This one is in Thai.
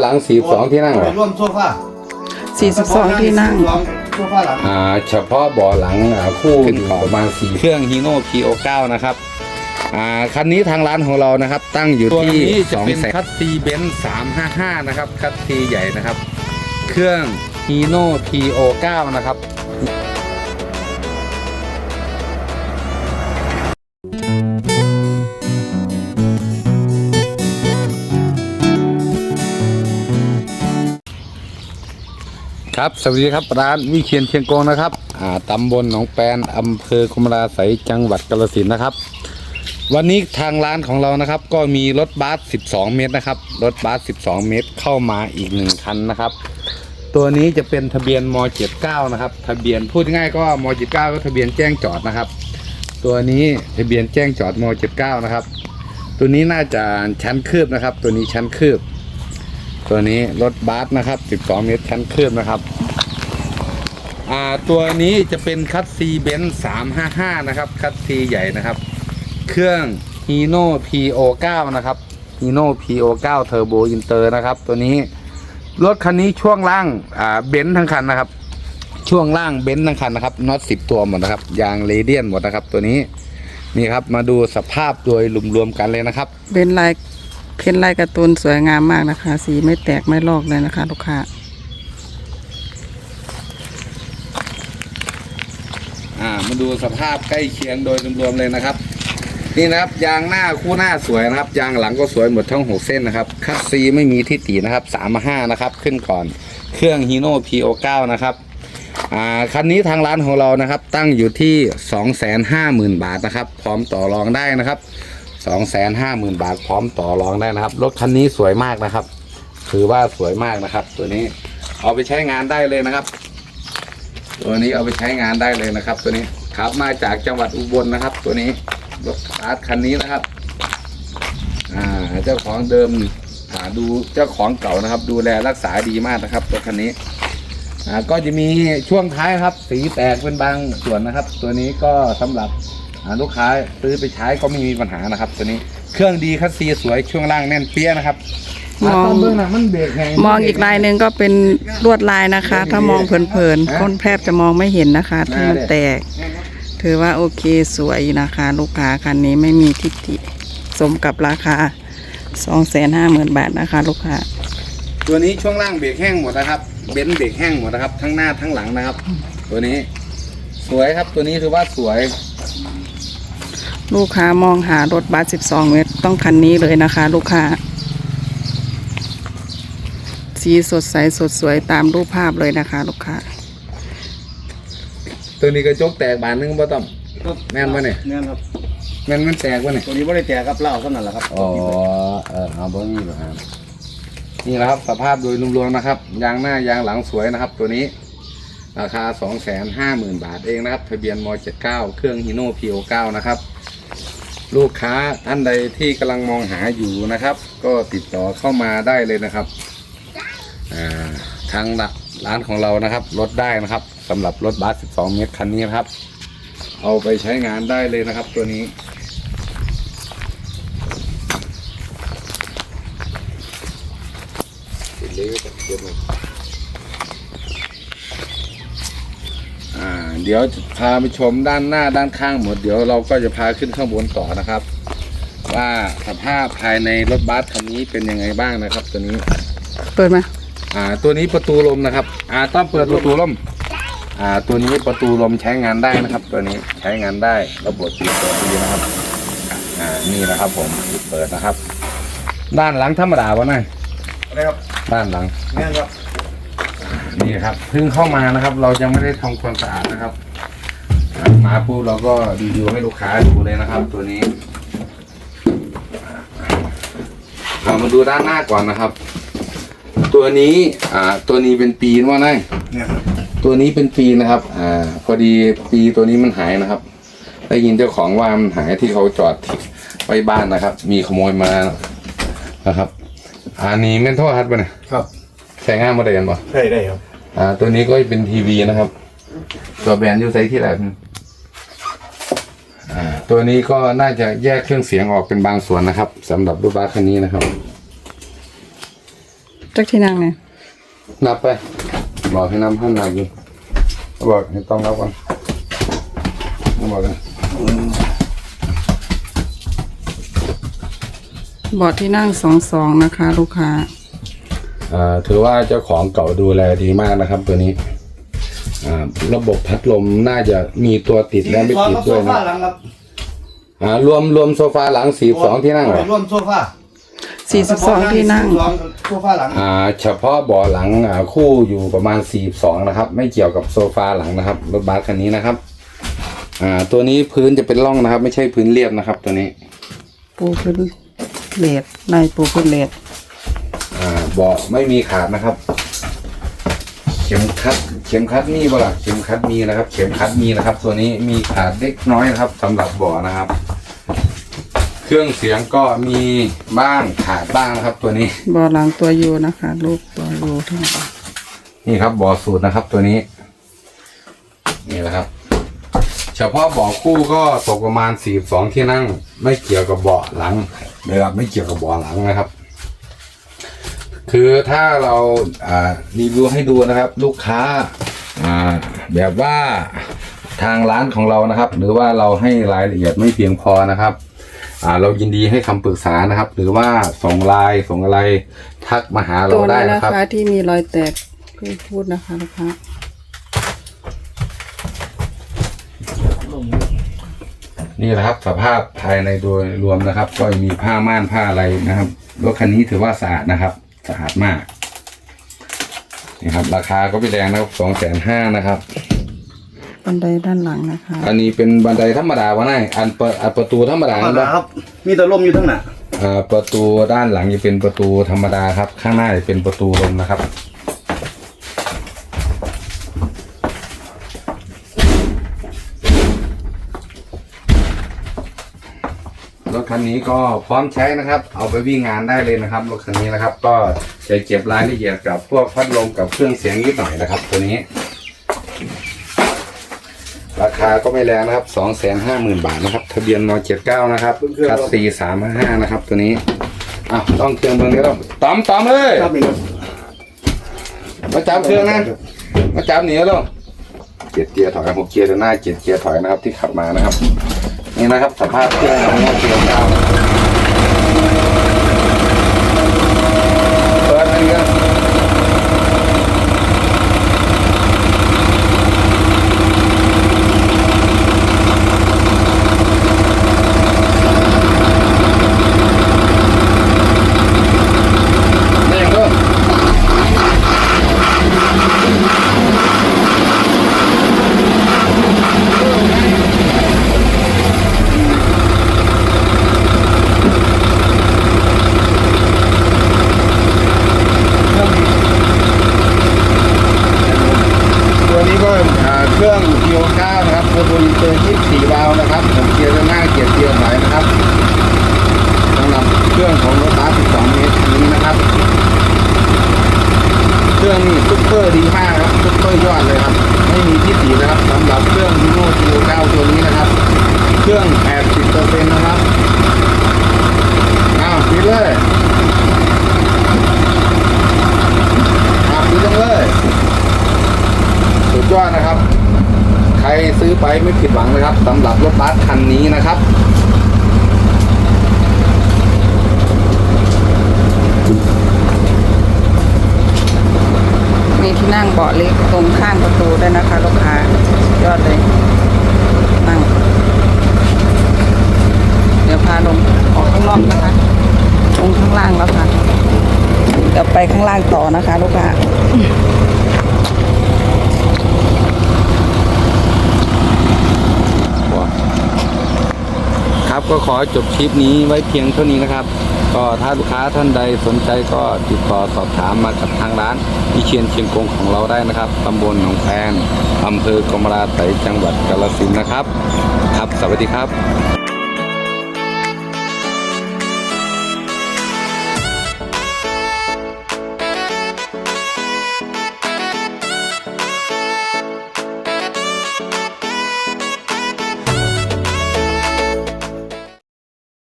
หลังสี่สองที่นั่งเหรอร่วมโซฟา42 ที่นั่ง โซฟาหลังอ่าเฉพาะเบาะหลังอ่าคู่อยู่ประมาณสี่เครื่องฮีโน่ PO9 นะครับอ่าคันนี้ทางร้านของเรานะครับ ตั้งอยู่ที่สองแสนคัตซีเบนซ์สามห้าห้านะครับ คัตซีใหญ่นะครับ เครื่องฮีโน่ PO9 นะครับ ครับ สวัสดีครับร้านวิเชียนเชียงกงนะครับอ่าตำบลหนองแปนอำเภอกุมราไสยจังหวัดกาฬสินธุ์นะครับ วันนี้ทางร้านของเรานะครับ ก็มีรถบัส12 เมตรนะครับรถบัส12 เมตรเข้ามาอีกหนึ่งคันนะครับ ตัวนี้จะเป็นทะเบียนม79นะครับ ทะเบียนพูดง่ายก็ม79ก็ทะเบียนแจ้งจอดนะครับ ตัวนี้ทะเบียนแจ้งจอดม79นะครับ ตัวนี้น่าจะชั้นคืบนะครับ ตัวนี้ชั้นคืบตัวนี้รถบัสนะครับ 12 เมตรชั้นคืบนะครับ อ่าตัวนี้จะเป็นคัตซีเบนซ์355นะครับ คัตซีใหญ่นะครับ เครื่อง Hino PO9 นะครับ Hino PO9 Turbo Inter นะครับ ตัวนี้รถคันนี้ช่วงล่างอ่าเบนซ์ทั้งคันนะครับ ช่วงล่างเบนซ์ทั้งคันนะครับน็อต10ตัวหมดนะครับ ยางเรเดียนหมดนะครับ ตัวนี้นี่ครับมาดูสภาพโดยรวมๆกันเลยนะครับ เป็นลายเป็นลายการ์ตูนสวยงามมากนะคะ สีไม่แตกไม่ลอกเลยนะคะ ลูกค้า อ่ามาดูสภาพใกล้เคียงโดยรวมๆเลยนะครับ นี่นะครับยางหน้าคู่หน้าสวยนะครับ ยางหลังก็สวยหมดทั้งหกเส้นนะครับคัสซีไม่มีที่ตีนะครับสามห้านะครับขึ้นก่อนเครื่องฮีโน่ PO9 นะครับอ่าคันนี้ทางร้านของเรานะครับ ตั้งอยู่ที่250,000บาทนะครับ พร้อมต่อรองได้นะครับ250,000บาทพร้อมต่อรองได้นะครับรถคันนี้สวยมากนะครับถือว่าสวยมากนะครับ ตัวนี้เอาไปใช้งานได้เลยนะครับ ตัวนี้เอาไปใช้งานได้เลยนะครับ ตัวนี้ขับมาจากจังหวัดอุบลนะครับ ตัวนี้รถอาร์ตคันนี้นะครับ อ่าเจ้าของเดิมอ่าดูเจ้าของเก่านะครับ ดูแลรักษาดีมากนะครับรถคันนี้อ่าก็จะมีช่วงท้ายครับ สีแตกเป็นบางส่วนนะครับ ตัวนี้ก็สำหรับลูกค้าซื้อไปใช้ก็ไม่มีปัญหานะครับ ตัวนี้เครื่องดีคัสซีสวยช่วงล่างแน่นเปี้ยนะครับ มองาต้นเบื้องหน้ามันเบรกไงมองอีกลายหนึ่งก็เป็นลวดลายนะคะ ถ้ามองเพลินๆคนแทบจะมองไม่เห็นนะคะที่มันแตก ถือว่าโอเคสวยนะคะ ลูกค้าคันนี้ไม่มีทิฏฐิสมกับราคา250,000บาทนะคะ ลูกค้า ตัวนี้ช่วงล่างเบรกแห้งหมดนะครับ เบนซ์เบรกแห้งหมดนะครับ ทั้งหน้าทั้งหลังนะครับ ตัวนี้สวยครับตัวนี้ถือว่าสวย ลูกค้ามองหารถบัส12 เมตร ต้องคันนี้เลยนะคะ ลูกค้า สีสดใสสดสวยตามรูปภาพเลยนะคะ ลูกค้า ตัวนี้กระจกแตกบานหนึงบ่ต้อม แม่นปะเนี่ย แม่นครับ แม่นมันแตกปะเนี่ยตัวนี้ไม่ได้แจกครับเหล้าเท่านั้นแหละครับอ๋อเออเอาบ่มีแบบนั้นนี่แหละครับสภาพโดยรวมๆนะครับ ยางหน้ายางหลังสวยนะครับ ตัวนี้ ราคา 250,000 บาทเองนะครับ ทะเบียนม79เครื่องฮิโน่ PO9 นะครับ ลูกค้าท่านใดที่กำลังมองหาอยู่นะครับ ก็ติดต่อเข้ามาได้เลยนะครับอ่า ทางร้านของเรานะครับลดได้นะครับสำหรับรถบัส 12 เมตรคันนี้นะครับ เอาไปใช้งานได้เลยนะครับตัวนี้ เดี๋ยวพาไปชมด้านหน้าด้านข้างหมด เดี๋ยวเราก็จะพาขึ้นข้างบนต่อนะครับ ว่าสภาพภายในรถบัสคันนี้เป็นยังไงบ้างนะครับตัวนี้ เปิดมา อ่าตัวนี้ประตูลมนะครับ อ่าต้องเปิดประตูลม อ่าตัวนี้ประตูลมใช้งานได้นะครับ ตัวนี้ใช้งานได้ระบบปิดเปิดดีนะครับ อ่านี่นะครับผมปิดเปิดนะครับ ด้านหลังธรรมดาวะนายอะไรครับด้านหลังแม่นครับนี่ครับเพิ่งเข้ามานะครับ เรายังไม่ได้ทำความสะอาดนะครับอ่ามาปุ๊บเราก็รีวิวให้ลูกค้าดูเลยนะครับ ตัวนี้เรามาดูด้านหน้าก่อนนะครับ ตัวนี้อ่าตัวนี้เป็นปีนว่าไงเนี่ยครับตัวนี้เป็นปีนะครับ อ่า พอดีปีตัวนี้มันหายนะครับ ได้ยินเจ้าของว่ามันหายที่เขาจอดไว้บ้านนะครับ มีขโมยมานะครับ อันนี้แม่นโทษฮัดปะเนี่ยครับใช้งานมาได้ยังปะใช่ได้ครับอ่า ตัวนี้ก็เป็นทีวีนะครับ ตัวแบรนด์ยูไซที่ไหนอ่าตัวนี้ก็น่าจะแยกเครื่องเสียงออกเป็นบางส่วนนะครับสำหรับรถบัสคันนี้นะครับ จักที่นั่งเนี่ยนับไปบอกให้นำห้ามนับอยู่บอกให้ต้องนับก่อนบอกกันเบาะที่นั่งสองสองนะคะ ลูกค้าอ่าถือว่าเจ้าของเก่าดูแลดีมากนะครับ ตัวนี้อ่าระบบพัดลมน่าจะมีตัวติดและไม่ซ้อนติดกับโซด้วยฟานะหลังครับอ่ารวมรวมโซฟาหลังสีสองที่นั่งเหรอรวมโซฟา สี่สิบสองที่นั่งสองโซฟาหลังอ่าเฉพาะเบาะหลังอ่าคู่อยู่ประมาณ 42 นะครับ ไม่เกี่ยวกับโซฟาหลังนะครับรถบัสคันนี้นะครับอ่าตัวนี้พื้นจะเป็นร่องนะครับ ไม่ใช่พื้นเรียบนะครับ ตัวนี้ปูพื้นเลดในปูพื้นเลดอ่าเบาะไม่มีขาดนะครับ เข็มขัด เข็มขัดมีบ่ล่ะเข็มขัดมีนะครับ เข็มขัดมีนะครับ ตัวนี้มีขาดเล็กน้อยนะครับสำหรับเบาะนะครับ เครื่องเสียงก็มีบ้างขาดบ้างนะครับ ตัวนี้เบาะหลังตัวยูนะคะลูกตัวยูทั้งหมดนี่ครับเบาะสูตรนะครับตัวนี้ นี่แหละครับ เฉพาะเบาะคู่ก็ตกประมาณ42ที่นั่ง ไม่เกี่ยวกับเบาะหลังนะครับไม่เกี่ยวกับเบาะหลังนะครับ คือถ้าเราอ่ารีวิวให้ดูนะครับ ลูกค้าอ่าแบบว่าทางร้านของเรานะครับ หรือว่าเราให้รายละเอียดไม่เพียงพอนะครับอ่า เรายินดีให้คำปรึกษานะครับ หรือว่าส่งไลน์ส่งอะไรทักมาหาเราตัวได้นี้นะนะครับคะที่มีรอยแตกคือพูดนะคะลูกค้านี่แหละครับสภาพภายในโดยรวมนะครับ ก็มีผ้าม่านผ้าอะไรนะครับรถคันนี้ถือว่าสะอาดนะครับสะอาดมากนี่ครับราคาก็ไม่แรงนะครับสองแสนห้านะครับ บันไดด้านหลังนะคะ อันนี้เป็นบันไดธรรมดาวะนายอันเปิดอันประตูธรรมดาธรรมนะดาครับ มีแต่ลมอยู่ทั้งหน้าอ่าประตูด้านหลังจะเป็นประตูธรรมดาครับ ข้างหน้าจะเป็นประตูลมนะครับ รถคันนี้ก็พร้อมใช้นะครับ เอาไปวิ่งงานได้เลยนะครับรถคันนี้นะครับ ก็จะเก็บรายละเอียดกับพวกพัดลมกับเครื่องเสียงนิดหน่อยนะครับ ตัวนี้ ราคาก็ไม่แรงนะครับสองแสนห้าหมื่นบาทนะครับ ทะเบียนนเจ็ดเก้านะครับคัสซีสามห้านะครับ ตัวนี้อ้าวต้องเครื่องเบิ่งนี้แล้วตอมตอมเลยครับนี่ครับมาจับเครื่องนะมาจับหนีแล้วเจ็ดเกียร์ถอยหกเกียร์ด้านหน้าเจ็ดเกียร์ถอยนะครับ ที่ขับมานะครับ นี่นะครับสภาพเครื่องของเกียร์เก้าเปิดอันนี้กัน แม่งก็ตัวนี้ก็อ่าเครื่อง Q9 นะครับเทอร์โบอินเตอร์ วานะครับผมเกียร์ด้านหน้าเกียร์เกียร์ไหลนะครับสำหรับเครื่องของรถบัส12 เมตรนี้นะครับ เครื่องนี่ซุปเปอร์ดีมากครับซุปเปอร์ยอดเลยครับ ไม่มีที่สีนะครับสำหรับเครื่องฮีโน่ทีเก้าตัวนี้นะครับ เครื่อง 80เปอร์เซ็นต์นะครับอ้าวปิดเลยอ้าวปิดจังเลยสุดยอดนะครับ ใครซื้อไปไม่ผิดหวังนะครับสำหรับรถบัสคันนี้นะครับ มีที่ นั่งเบาะเล็กตรงข้างประตูด้วยนะคะ ลูกค้ายอดเลย นั่ง เดี๋ยวพาลงออกข้างนอกนะคะลงข้างล่างแล้วค่ะเดี๋ยวไปข้างล่างต่อนะคะ ลูกค้าครับก็ขอจบคลิปนี้ไว้เพียงเท่านี้นะครับ ก็ถ้าลูกค้าท่านใดสนใจก็ติดต่อสอบถามมากับทางร้านวิเชียนเชียงกงของเราได้นะครับตำบลหนองแพนอำเภอกรมราไตจังหวัดกาฬสินธุ์นะครับ ครับ สวัสดีครับ